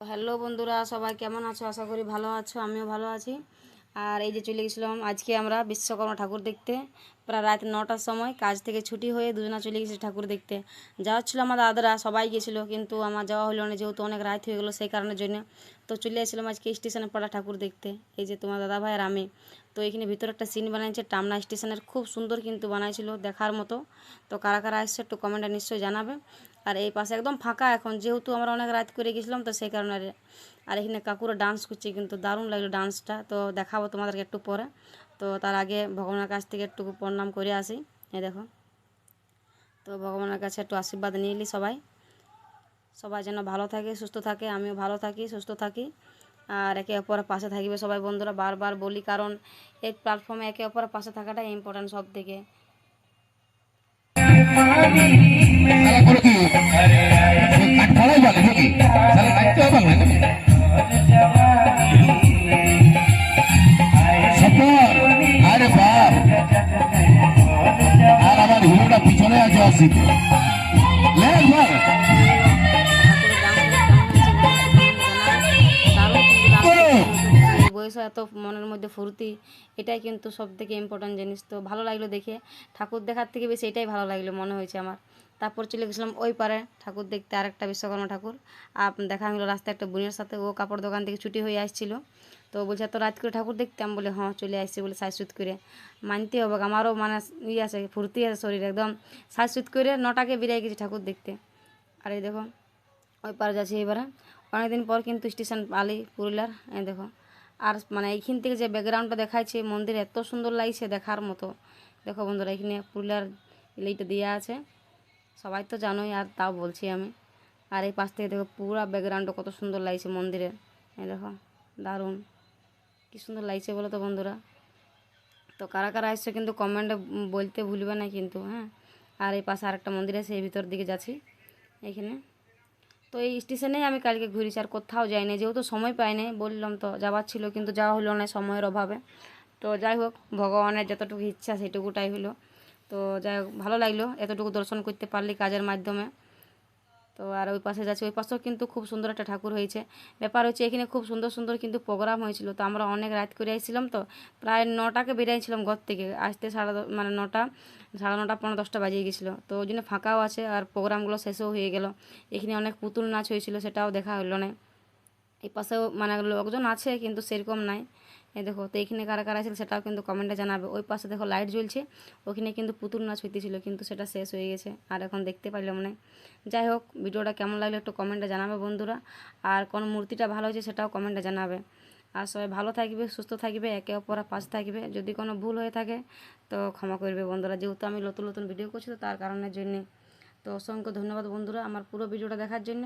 Hello বন্ধুরা, সবাই কেমন আছো? আশা করি ভালো আছো, আমিও ভালো আছি। আর এই যে চলে গেছিলাম, আজকে আমরা বিশ্বকর্মা ঠাকুর দেখতে। প্রায় রাত নটার সময় কাজ থেকে ছুটি হয়ে দুজনা চলে গেছি ঠাকুর দেখতে। যাওয়ার ছিল আমার দাদারা, সবাই গেছিল, কিন্তু আমার যাওয়া হলো না, যেহেতু অনেক রাত হয়ে গেলো সেই কারণের জন্য। তো চলে এসেছিলাম আজকে স্টেশনে পড়া ঠাকুর দেখতে, এই যে তোমার দাদা ভাই আর আমি। তো এখানে ভিতরে একটা সিন বানিয়েছে টামনা স্টেশনের খুব সুন্দর কিন্তু বানাইছিল দেখার মতো। তো কারা কারা আসছে একটু কমেন্টে নিশ্চয়ই জানাবে। আর এই পাশে একদম ফাঁকা এখন, যেহেতু আমরা অনেক রাত করে গেছিলাম, তো সেই কারণে আর এখানে কাকুরা ডান্স করছে, কিন্তু দারুণ লাগল ডান্সটা তো দেখাবো তোমাদেরকে একটু পরে। তো তার আগে ভগবানের কাছ থেকে একটু প্রণাম করে আসি। এই দেখো। তো ভগবানের কাছে একটু আশীর্বাদ নিয়ে নিই সবাই। সবাই যেন ভালো থাকে, সুস্থ থাকে, আমিও ভালো থাকি, সুস্থ থাকি। আর একে অপরের পাশে থাকবে সবাই বন্ধুরা। বারবার বলি, কারণ এই প্ল্যাটফর্মে একে অপরের পাশে থাকাটাই ইম্পর্ট্যান্ট সব থেকে এত মনের মধ্যে ফুর্তি, এটাই কিন্তু সব থেকে ইম্পর্ট্যান্ট জিনিস। তো ভালো লাগল দেখে। ঠাকুর দেখার থেকে বেশি এটাই ভালো লাগল মনে হয়েছে আমার। তারপর চলে গেছিলাম ওই পারে ঠাকুর দেখতে আরেকটা বিশ্বকর্মা ঠাকুর। আর দেখা গেলো রাস্তায় একটা বোনের সাথে, ও কাপড় দোকান থেকে ছুটি হয়ে আসছিল। তো বলছে, এত রাত করে ঠাকুর দেখতাম বলে হ্যাঁ চলে আসছি বলে সাজসুত করে। মানতে হবে, আমারও মানে ইয়ে আছে, ফুর্তি আছে শরীরে, একদম সাজসুত করে নটাকে বেরিয়ে গেছি ঠাকুর দেখতে। আর এই দেখো, ওই পারে যাচ্ছি এবারে অনেকদিন পর কিন্তু স্টেশন পালি, পুরুলিয়ার, এই দেখো। আর মানে এইখান থেকে যে ব্যাকগ্রাউন্ডটা দেখাচ্ছে মন্দির এত সুন্দর লাগছে দেখার মতো। দেখো বন্ধুরা, এখানে পুরুলিয়ার এইটা দেওয়া আছে। সবাই তো জানোই, আর তাও বলছি আমি। আর এই পাশ থেকে দেখো পুরো ব্যাকগ্রাউন্ডটা কত সুন্দর লাগছে মন্দিরের। এই দেখো, দারুণ। কী সুন্দর লাগছে বলো তো বন্ধুরা। তো কারা কারা আসছে কিন্তু কমেন্টে বলতে ভুলবে না কিন্তু হ্যাঁ। আর এই পাশে আরেকটা মন্দির আছে, এই ভিতর দিকে যাচ্ছি, এখানে। তো এই স্টেশনেই আমি কালকে ঘুরেছি, আর কোথাও যাইনি। যেহেতু সময় পাইনি, বললাম তো যাওয়ার ছিল, কিন্তু যাওয়া হলো না সময়ের অভাবে। তো যাই হোক, ভগবানের যতটুকু ইচ্ছা সেটুকুটাই হলো। তো যাই ভালো লাগল এতটুকু দর্শন করতে পারলি কাজের মাধ্যমে। তো আর ওই পাশে যাচ্ছে, ওই পাশেও কিন্তু খুব সুন্দর একটা ঠাকুর হয়েছে। ব্যাপার হচ্ছে এখানে খুব সুন্দর সুন্দর কিন্তু প্রোগ্রাম হয়েছিল, তো আমরা অনেক রাত করে আসছিলাম তো, প্রায় নটাকে বেরিয়েছিলাম ঘর থেকে। আসতে সাড়ে মানে নটা, সাড়ে নটা পনেরো দশটা বাজিয়ে গেছিল। তো ওই জন্য ফাঁকাও আছে আর প্রোগ্রামগুলো শেষও হয়ে গেল। এখানে অনেক পুতুল নাচ হয়েছিল, সেটাও দেখা হলো না। এই পাশেও মানে লোকজন আছে কিন্তু সেরকম নাই। এই দেখো, তো এখানে কারা কারা ছিল সেটাও কিন্তু কমেন্টে জানাবে। ওই পাশে দেখো লাইট জ্বলছে, ওখানে কিন্তু পুতুল নাচ হইতেছিল, কিন্তু সেটা শেষ হয়ে গেছে, আর এখন দেখতে পারলাম না যাই হোক, ভিডিওটা কেমন লাগল একটু কমেন্টে জানাবে বন্ধুরা, আর কোন মূর্তিটা ভালো হয়েছে সেটাও কমেন্টে জানাবে। আর সবাই ভালো থাকবে, সুস্থ থাকবে, একে অপরের পাশে থাকবে, যদি কোনো ভুল হয়ে থাকে, তো ক্ষমা করবে বন্ধুরা। যেহেতু আমি নতুন নতুন ভিডিও করছি, তো তার কারণের জন্যে। তো অসংখ্য ধন্যবাদ বন্ধুরা আমার পুরো ভিডিওটা দেখার জন্য।